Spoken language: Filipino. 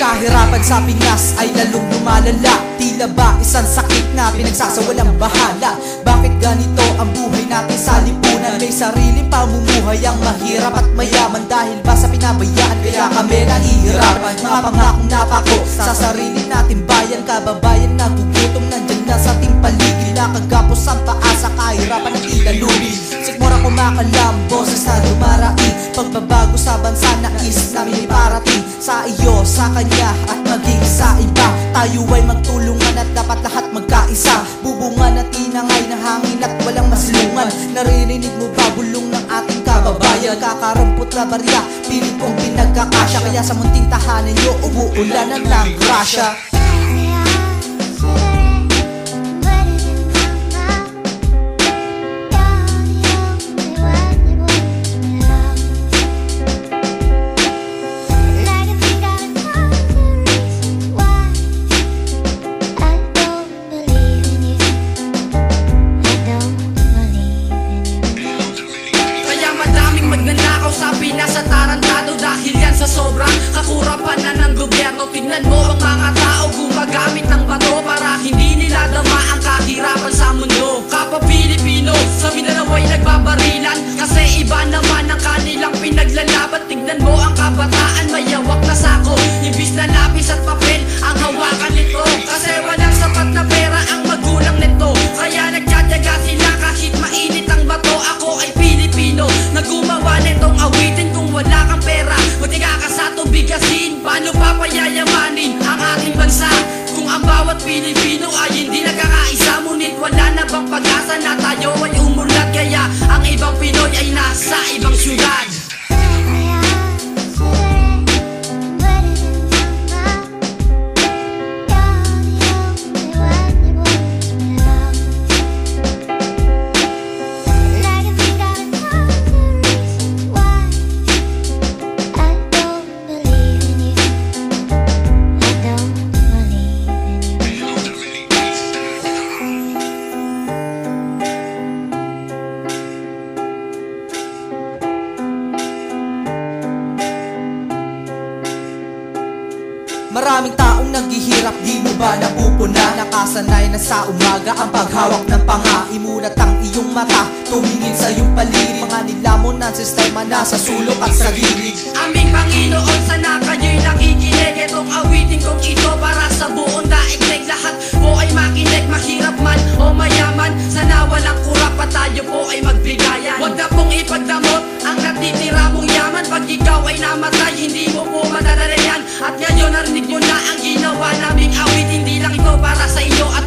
Kahirapan sa Pinas ay lalong lumalala. Tila ba isang sakit na pinagsasawalang bahala? Bakit ganito ang buhay natin sa lipunan? May sariling pamumuhay ang mahirap at mayaman. Dahil ba sa pinabayaan kaya kami nahihirapan? Mga pangakong napako sa sarili boses na dumaraing Pagbabago sa bansa na is namin iparating. Sa iyo, sa kanya at maging sa iba. Tayo ay magtulungan at dapat lahat magkaisa. Bubungan at tinangay na hangin at walang maslungan Naririnig mo ba bulong ng ating kababayan? Kakarampot na barya, piling kong pinagkakasya. Kaya sa munting tahanan nyo, umuulanan ng grasya sa sobrang kakurapan na ng gobyerno. Tingnan mo ang mga tao gumagamit Pilipino Maraming taong naghihirap, di mo ba napupuna? Nakasanay na sa umaga ang paghawak ng panga. Imulat ang iyong mata, tumingin sa iyong paligid Mga nilamon ng sistema nasa sulok at sa gilid. Aming Panginoon, sana kayo'y nakikinig. Itong awitin kong ito para sa buong daigdig. Lahat po ay makinig, mahirap man o mayaman. Sana walang kurapa tayo po ay magbigayan. Huwag na pong ipagdamot ang natitira mong yaman. Pag ikaw ay namatay, hindi mo po madadala yan At ngayon Narinig mo na ang ginawa naming awit Hindi lang ito para sa iyo at